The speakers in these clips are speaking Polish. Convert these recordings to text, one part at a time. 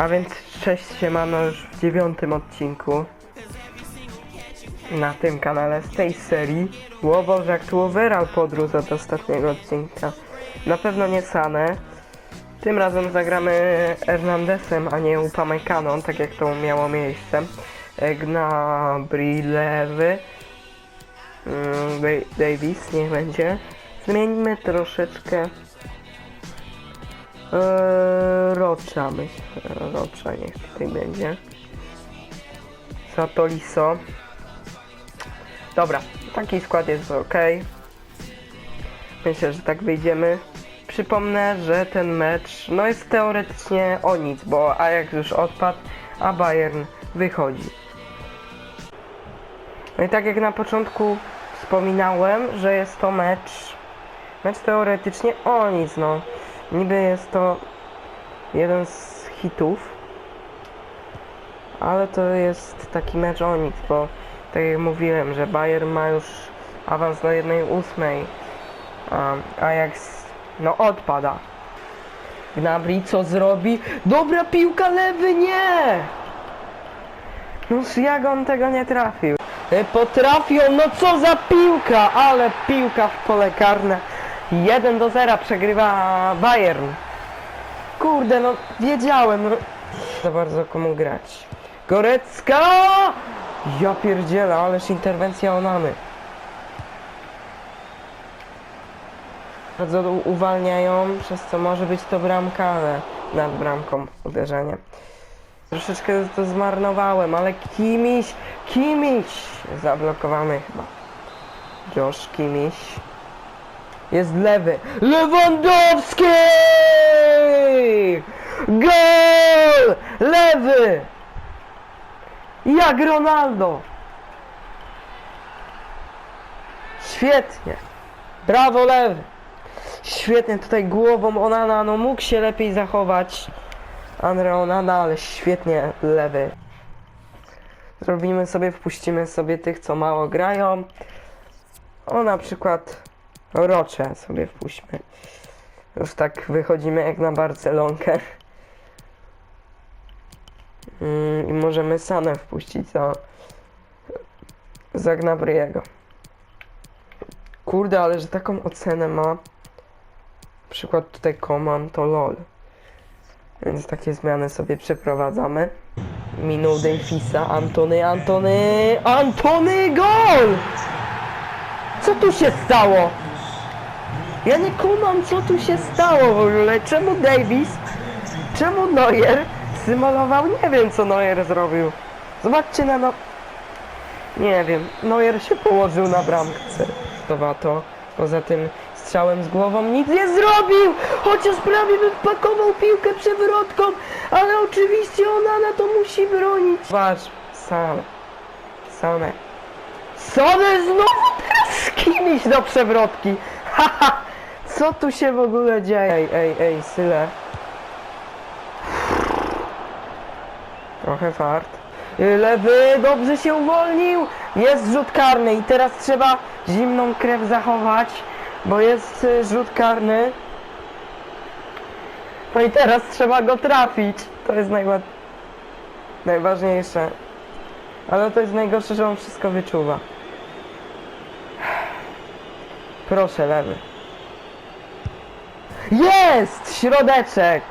A więc cześć siemano już w dziewiątym odcinku na tym kanale z tej serii Łobożak tu overall podróż od ostatniego odcinka. Na pewno nie Sanę. Tym razem zagramy Hernandezem, a nie Upamecano, tak jak to miało miejsce. Gnabry lewy. Mm, Da- Davis niech będzie. Zmieńmy troszeczkę Eee, Rocza myślę. Rocza niech tutaj będzie. Satoliso. Dobra, taki skład jest ok. Myślę, że tak wyjdziemy. Przypomnę, że ten mecz no jest teoretycznie o nic, bo Ajax już odpadł, a Bayern wychodzi. No i tak jak na początku wspominałem, że jest to mecz, mecz teoretycznie o nic, no. Niby jest to jeden z hitów, ale to jest taki mecz o nic, bo tak jak mówiłem, że Bayern ma już awans do jednej ósmej, a Ajax no odpada. Gnabry co zrobi? Dobra piłka lewy, nie! No jak on tego nie trafił? E, Potrafią, no co za piłka, ale piłka w pole karne. 1 do 0 przegrywa Bayern. Kurde, no wiedziałem. No. Za bardzo komu grać. Gorecka! Ja pierdzielę, ależ interwencja Onany. Bardzo uwalniają, przez co może być to bramka, ale nad bramką uderzenie. Troszeczkę to zmarnowałem, ale Kimiś, Kimiś zablokowany chyba. Josh Kimiś. Jest lewy. Lewandowski! Gol! Lewy! Jak Ronaldo! Świetnie. Brawo lewy. Świetnie tutaj głową Onana, no mógł się lepiej zachować. Andre Onana, ale świetnie lewy. Zrobimy sobie, wpuścimy sobie tych, co mało grają. O na przykład Rocze sobie wpuśćmy. Już tak wychodzimy jak na Barcelonkę. Mm, I możemy Sanę wpuścić za, za Gnabry'ego. Kurde, ale że taką ocenę ma przykład tutaj Koman to LOL. Więc takie zmiany sobie przeprowadzamy. Minął Davisa, Antony, Antony, Antony, gol! Co tu się stało? Ja nie kumam, co tu się stało w ogóle. Czemu Davis, czemu Neuer symulował? Nie wiem, co Neuer zrobił. Zobaczcie na no... Nie wiem, Neuer się położył na bramce. To to. Poza tym strzałem z głową nic nie zrobił! Chociaż prawie by wpakował piłkę przewrotką, ale oczywiście ona na to musi bronić. Patrz, same. Same. Same znowu teraz kimś do przewrotki! Haha! Co tu się w ogóle dzieje? Ej, ej, ej, Syle. Trochę fart. Lewy dobrze się uwolnił. Jest rzut karny i teraz trzeba zimną krew zachować, bo jest y, rzut karny. No i teraz trzeba go trafić. To jest najwa... najważniejsze. Ale to jest najgorsze, że on wszystko wyczuwa. Proszę, lewy. Jest! Środeczek!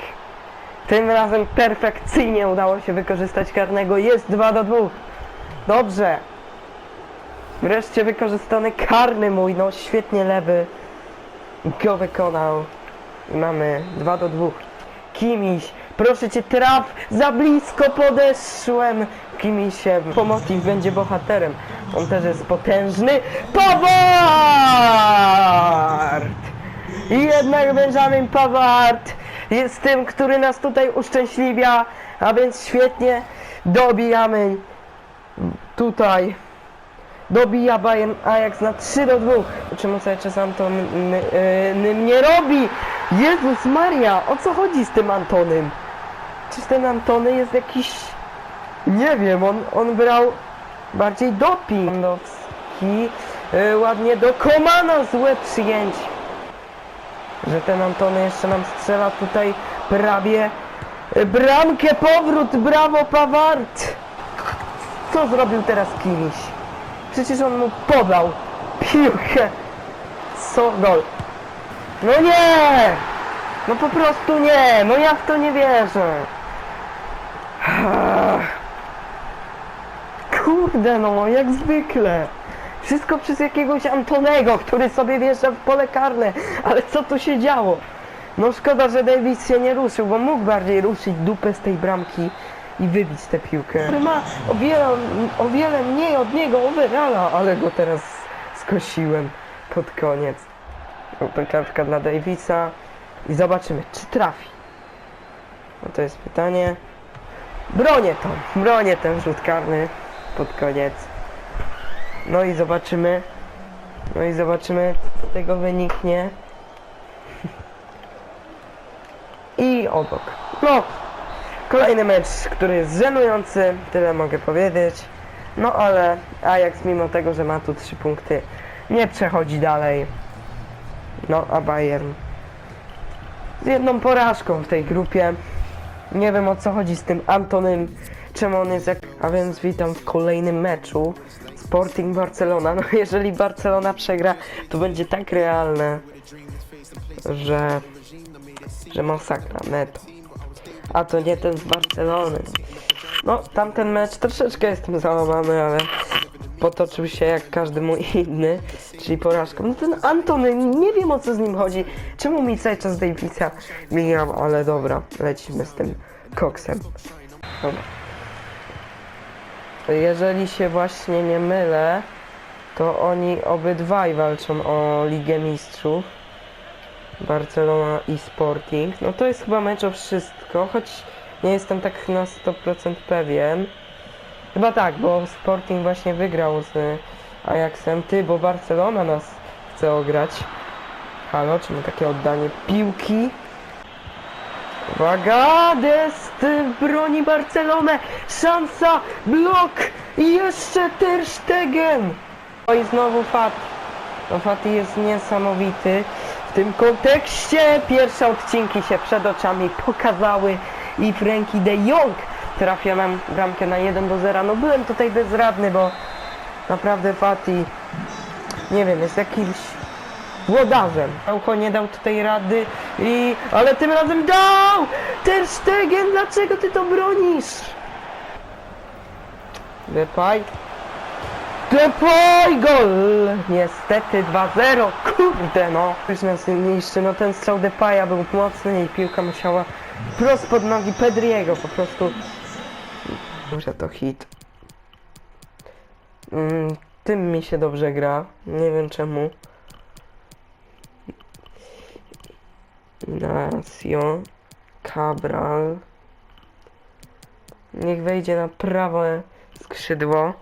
Tym razem perfekcyjnie udało się wykorzystać karnego. Jest 2 do 2. Dobrze. Wreszcie wykorzystany karny mój. No świetnie lewy. Go wykonał. I mamy 2 do 2. Kimiś, proszę cię traf. Za blisko podeszłem. Kimisiem. Pomotiv będzie bohaterem. On też jest potężny. Pawart! I jednak Benjamin Pawart jest tym, który nas tutaj uszczęśliwia, a więc świetnie dobijamy tutaj. Dobija Bayern Ajax na 3 do 2. Czemu cały czas Anton nie robi? Jezus Maria, o co chodzi z tym Antonym? Czy ten Antony jest jakiś... Nie wiem, on, on brał bardziej doping. Lewandowski, y, ładnie do Komana złe przyjęcie że ten Antony jeszcze nam strzela tutaj prawie Bramkę, powrót, brawo Pawart! Co zrobił teraz Kimiś? Przecież on mu podał piłkę. Co gol? No nie! No po prostu nie! No ja w to nie wierzę! Kurde no, jak zwykle! Wszystko przez jakiegoś Antonego, który sobie wjeżdża w pole karne. Ale co tu się działo? No szkoda, że Davis się nie ruszył, bo mógł bardziej ruszyć dupę z tej bramki i wybić tę piłkę. Ma o wiele, o wiele mniej od niego overalla, ale go teraz skosiłem pod koniec. No to kartka dla Davisa i zobaczymy, czy trafi. No to jest pytanie. Bronię to, bronię ten rzut karny pod koniec. No i zobaczymy. No i zobaczymy, co z tego wyniknie. I obok. No, kolejny mecz, który jest żenujący, tyle mogę powiedzieć. No ale Ajax mimo tego, że ma tu 3 punkty, nie przechodzi dalej. No, a Bayern z jedną porażką w tej grupie. Nie wiem o co chodzi z tym Antonym, czemu on jest jak... A więc witam w kolejnym meczu. Sporting Barcelona. No jeżeli Barcelona przegra, to będzie tak realne, że... że masakra, neto. A to nie ten z Barcelony. No, tamten mecz troszeczkę jestem załamany, ale potoczył się jak każdy mój inny, czyli porażką. No ten Antony, nie wiem o co z nim chodzi. Czemu mi cały czas Davisa mijam, ale dobra, lecimy z tym koksem. Dobra. Jeżeli się właśnie nie mylę, to oni obydwaj walczą o Ligę Mistrzów. Barcelona i Sporting. No to jest chyba mecz o wszystko, choć nie jestem tak na 100% pewien. Chyba tak, bo Sporting właśnie wygrał z Ajaxem. Ty, bo Barcelona nas chce ograć. Halo, czyli takie oddanie piłki. Uwaga, Dest broni Barcelonę. Szansa, blok i jeszcze Ter Stegen. No i znowu Fati. No Fati jest niesamowity. W tym kontekście pierwsze odcinki się przed oczami pokazały i Frankie de Jong trafia nam bramkę na 1 do 0. No byłem tutaj bezradny, bo naprawdę Fati, nie wiem, jest jakimś włodarzem. Aucho nie dał tutaj rady i... ale tym razem dał! Ter Stegen, dlaczego ty to bronisz? Depay. Depay gol! Niestety 2-0, kurde no. Już nas niszczy, no ten strzał Depaya był mocny i piłka musiała prost pod nogi Pedriego, po prostu. Może to hit. Mm, tym mi się dobrze gra, nie wiem czemu. Inacio, Cabral. Niech wejdzie na prawe skrzydło.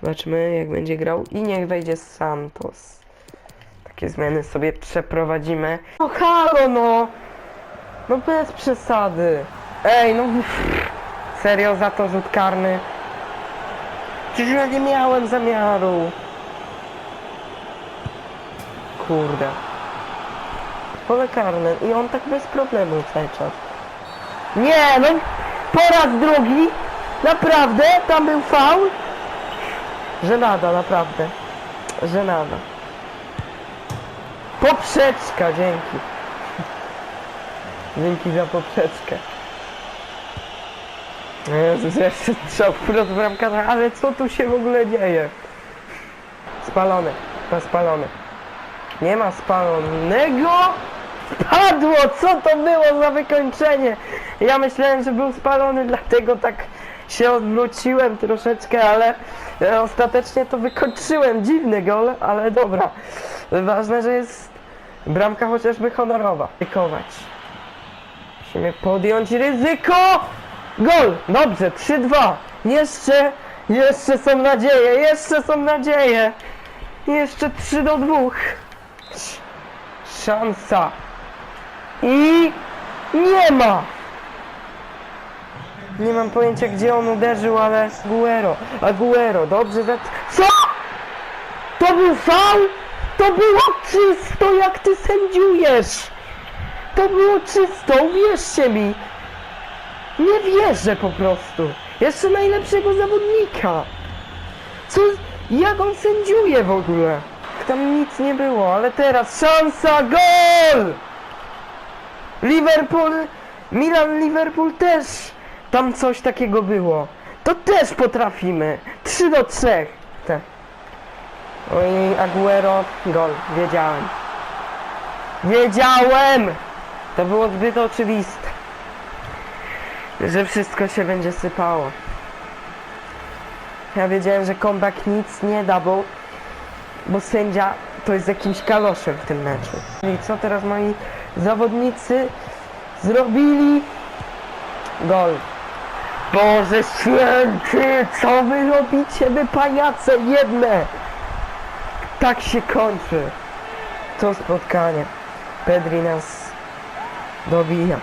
Zobaczymy jak będzie grał i niech wejdzie Santos. Takie zmiany sobie przeprowadzimy. No halo no! No bez przesady. Ej no serio za to rzut karny. Przecież ja nie miałem zamiaru. Kurde. Pole karne i on tak bez problemu cały czas. Nie no! Po raz drugi! Naprawdę? Tam był faul? Żenada, naprawdę. Żenada. Poprzeczka, dzięki. Dzięki za poprzeczkę. Jezus, jeszcze strzał wprost bramkarza, ale co tu się w ogóle dzieje? Spalony, chyba spalony. Nie ma spalonego! Padło! Co to było za wykończenie? Ja myślałem, że był spalony, dlatego tak się odwróciłem troszeczkę, ale e, ostatecznie to wykończyłem. Dziwny gol, ale dobra. Ważne, że jest bramka chociażby honorowa. Rykować. Musimy podjąć ryzyko! Gol! Dobrze, 3-2. Jeszcze, jeszcze są nadzieje, jeszcze są nadzieje. Jeszcze 3 do 2. Szansa. I nie ma! Nie mam pojęcia gdzie on uderzył, ale Aguero, Aguero, dobrze za... Co? To był faul? To było czysto, jak ty sędziujesz! To było czysto, uwierzcie mi! Nie wierzę po prostu. Jeszcze najlepszego zawodnika. Co? Jak on sędziuje w ogóle? Tam nic nie było, ale teraz szansa, gol! Liverpool, Milan, Liverpool też tam coś takiego było. To też potrafimy. 3 do 3. Te. Oj, Aguero, gol, wiedziałem. Wiedziałem! To było zbyt oczywiste. Że wszystko się będzie sypało. Ja wiedziałem, że comeback nic nie da, bo, bo sędzia to jest jakimś kaloszem w tym meczu. I co teraz moi zawodnicy zrobili? Gol. Boże święty, co wy robicie, wy pajace jedne? Tak się kończy to spotkanie. Pedri nas dobija.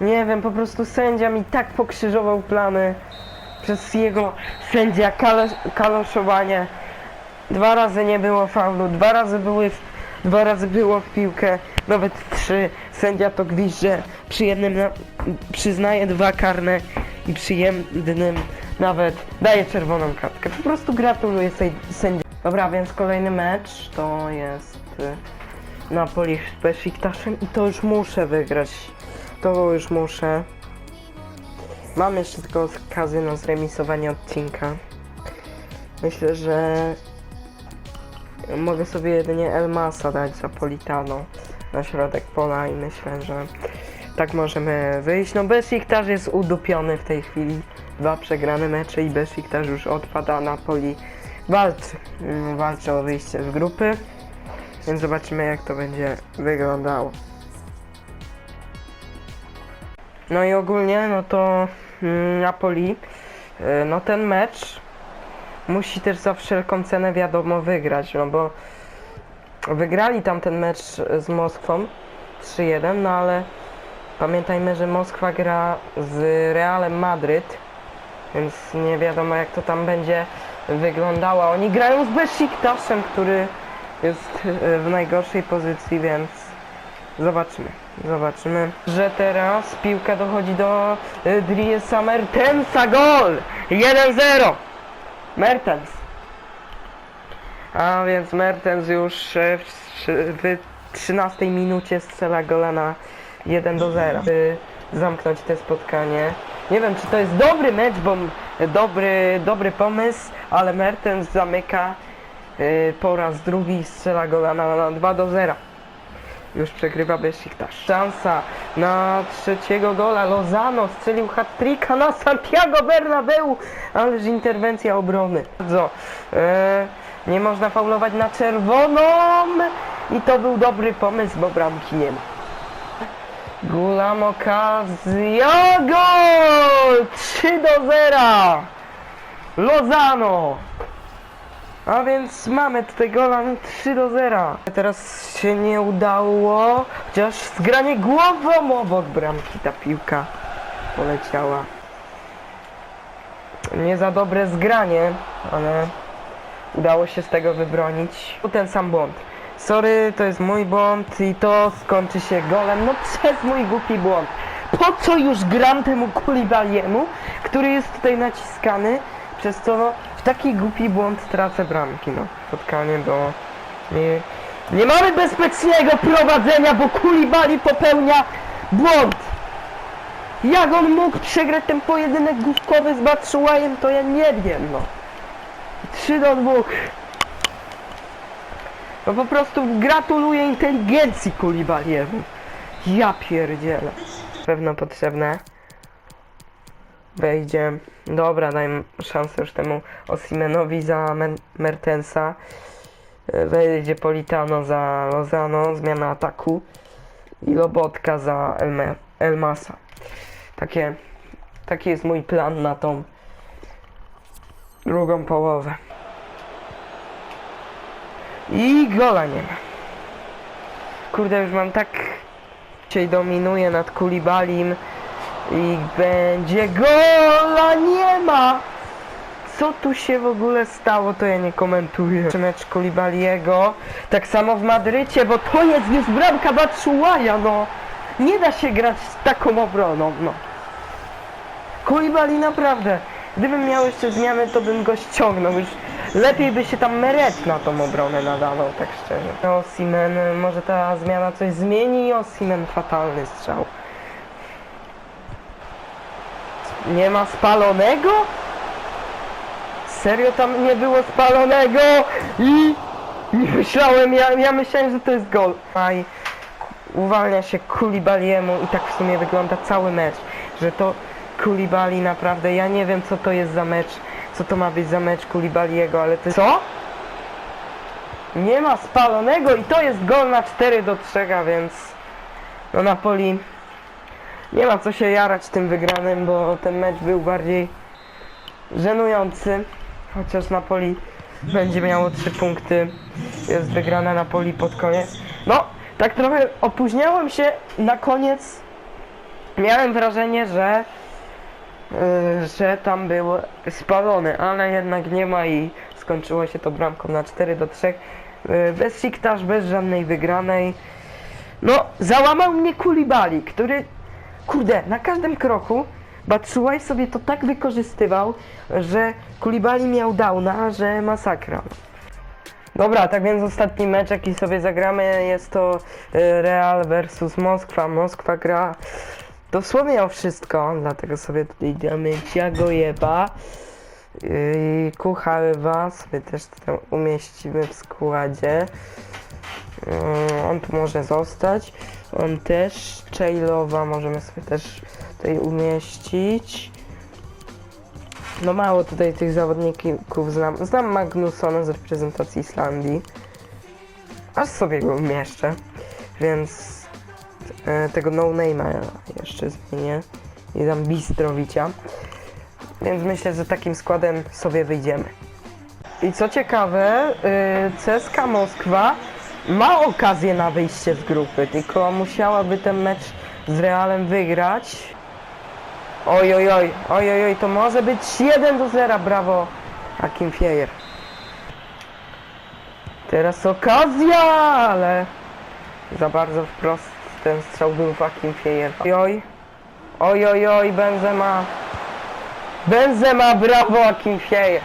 Nie wiem, po prostu sędzia mi tak pokrzyżował plany przez jego sędzia kalo kaloszowanie. Dwa razy nie było faulu, dwa razy były dwa razy było w piłkę, nawet trzy. Sędzia to gwizdże, przy jednym na, przyznaje dwa karne i przy jednym nawet daje czerwoną kartkę. Po prostu gratuluję sędzi. Dobra, więc kolejny mecz to jest y, Napoli z Besiktasem i to już muszę wygrać. To już muszę. Mam jeszcze tylko okazję na zremisowanie odcinka. Myślę, że mogę sobie jedynie Elmasa dać za Politano na środek pola i myślę, że tak możemy wyjść. No Besiktas jest udupiony w tej chwili. Dwa przegrane mecze i Besiktas już odpada. Napoli walczy, walczy o wyjście z grupy. Więc zobaczymy jak to będzie wyglądało. No i ogólnie, no to mm, Napoli, y, no ten mecz musi też za wszelką cenę wiadomo wygrać, no bo wygrali tam ten mecz z Moskwą 3-1, no ale pamiętajmy, że Moskwa gra z Realem Madryt, więc nie wiadomo jak to tam będzie wyglądało. Oni grają z Besiktasem, który jest y, w najgorszej pozycji, więc Zobaczymy, zobaczymy, że teraz piłka dochodzi do y, Driesa Mertensa, gol! 1-0! Mertens. A więc Mertens już e, w, trzy- w 13 minucie strzela gola na 1 do 0. By zamknąć te spotkanie. Nie wiem, czy to jest dobry mecz, bo dobry, dobry pomysł, ale Mertens zamyka y, po raz drugi strzela gola na, na 2 do 0 już przegrywa Besiktas. Szansa na trzeciego gola. Lozano strzelił hat-tricka na Santiago Bernabeu, ależ interwencja obrony. Bardzo. E, nie można faulować na czerwoną i to był dobry pomysł, bo bramki nie ma. Gulam okazja, gol! 3 do 0! Lozano! A więc mamy tutaj gola na 3 do 0. Teraz się nie udało, chociaż zgranie głową obok bramki ta piłka poleciała. Nie za dobre zgranie, ale udało się z tego wybronić. Ten sam błąd. Sorry, to jest mój błąd i to skończy się golem, no przez mój głupi błąd. Po co już gram temu Kulibaliemu, który jest tutaj naciskany, przez co no, taki głupi błąd tracę bramki, no. Spotkanie było... Nie, nie mamy bezpiecznego prowadzenia, bo Kulibali popełnia błąd! Jak on mógł przegrać ten pojedynek główkowy z Batshuajem, to ja nie wiem, no. 3 do 2. No po prostu gratuluję inteligencji Kulibaliemu. Ja pierdzielę. Pewno potrzebne. Wejdzie. Dobra, dajmy szansę już temu Osimenowi za Mertensa. E, Wejdzie Politano za Lozano, zmiana ataku. I Lobotka za Elmasa. Takie, taki jest mój plan na tą drugą połowę. I gola nie ma. Kurde, już mam tak... Dzisiaj dominuje nad Kulibalim. I będzie gola nie ma! Co tu się w ogóle stało, to ja nie komentuję. Mecz Kulibaliego, tak samo w Madrycie, bo to jest już bramka Batshuaja, no! nie da się grać z taką obroną, no. Koulibaly naprawdę, gdybym miał jeszcze zmiany, to bym go ściągnął już. Lepiej by się tam Meret na tą obronę nadawał, tak szczerze. Osimen, może ta zmiana coś zmieni? Osimen fatalny strzał. Nie ma spalonego? Serio tam nie było spalonego? I i myślałem, ja, ja myślałem, że to jest gol. Aj, uwalnia się Kulibaliemu i tak w sumie wygląda cały mecz, że to Kulibali naprawdę, ja nie wiem co to jest za mecz, co to ma być za mecz Kulibaliego, ale to Co? Nie ma spalonego i to jest gol na 4 do 3, a więc no Napoli nie ma co się jarać tym wygranym, bo ten mecz był bardziej żenujący, chociaż Napoli będzie miało 3 punkty, jest wygrana Napoli pod koniec. No, tak trochę opóźniałem się na koniec, miałem wrażenie, że yy, że tam było spalone, ale jednak nie ma i skończyło się to bramką na 4 do 3. Yy, bez siktaż, bez żadnej wygranej. No, załamał mnie Kulibali, który, kurde, na każdym kroku Batshuayi sobie to tak wykorzystywał, że Kulibali miał downa, że masakra. Dobra, tak więc ostatni mecz, jaki sobie zagramy, jest to y, Real versus Moskwa. Moskwa gra dosłownie o wszystko, dlatego sobie tutaj damy Thiago Jeba i Kuchalwa sobie też tutaj umieścimy w składzie. Mm, On tu może zostać. On też. Czejlowa możemy sobie też tutaj umieścić. No mało tutaj tych zawodników znam. Znam Magnusona z reprezentacji Islandii. Aż sobie go umieszczę. Więc e, tego no name'a jeszcze zmienię. I dam Bistrowicia. Więc myślę, że takim składem sobie wyjdziemy. I co ciekawe, yy, CSKA Moskwa ma okazję na wyjście z grupy, tylko musiałaby ten mecz z Realem wygrać. Oj, oj, oj, oj, oj, oj, to może być 1 do 0, brawo, Hakim Fiejer. Teraz okazja, ale za bardzo wprost ten strzał był Hakim Fiejer. Oj, oj, oj, oj, oj, Benzema. Benzema, brawo, Hakim Fiejer.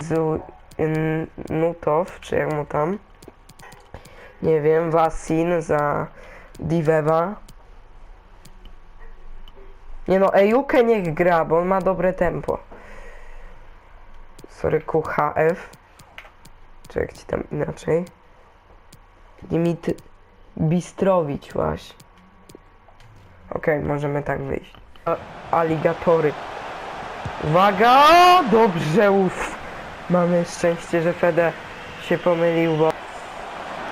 Zu in- Nutow, czy jak mu tam. Nie wiem, Wasin za Diveva. Nie no, Ejuke niech gra, bo on ma dobre tempo. Sorry, QHF. Czy jak ci tam inaczej? Dimit Bistrowicz właśnie. Okej, możemy tak wyjść. Aligatory. Uwaga! Dobrze, uff. Mamy szczęście, że Fede się pomylił, bo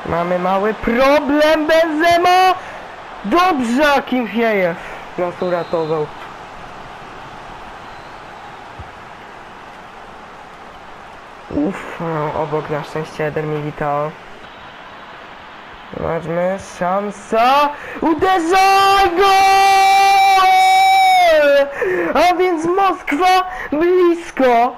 mamy mały problem Benzema! Dobrze, Akimfiejew nas uratował. Uff, no, obok na szczęście Eder Militao. Zobaczmy, szansa! Uderzaj! Gol! A więc Moskwa blisko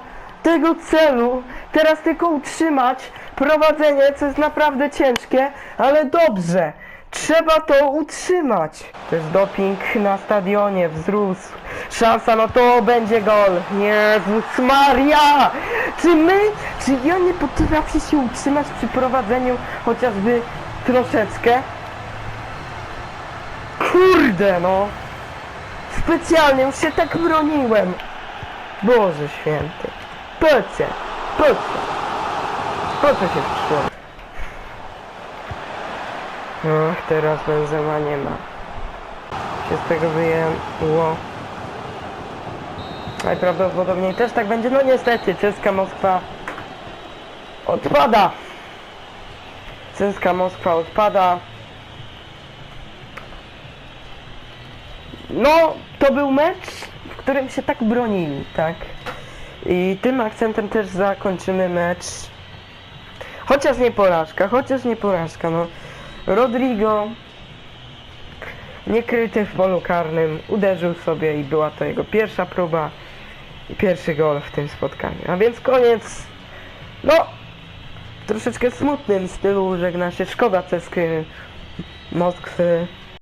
tego celu. Teraz tylko utrzymać prowadzenie, co jest naprawdę ciężkie, ale dobrze. Trzeba to utrzymać. Też doping na stadionie wzrósł. Szansa, no to będzie gol. Jezus Maria! Czy my, czy ja nie potrafię się utrzymać przy prowadzeniu chociażby troszeczkę? Kurde no! Specjalnie już się tak broniłem. Boże święty. Po co? Po co? Po co się przyszło? Ach, teraz Benzema nie ma. Się z tego wyjęło. Najprawdopodobniej też tak będzie. No niestety, czeska Moskwa odpada. Czeska Moskwa odpada. No, to był mecz, w którym się tak bronili, tak? I tym akcentem też zakończymy mecz. Chociaż nie porażka, chociaż nie porażka, no. Rodrigo niekryty w polu karnym uderzył sobie i była to jego pierwsza próba i pierwszy gol w tym spotkaniu. A więc koniec, no, troszeczkę smutnym stylu żegna się szkoda Ceski Moskwy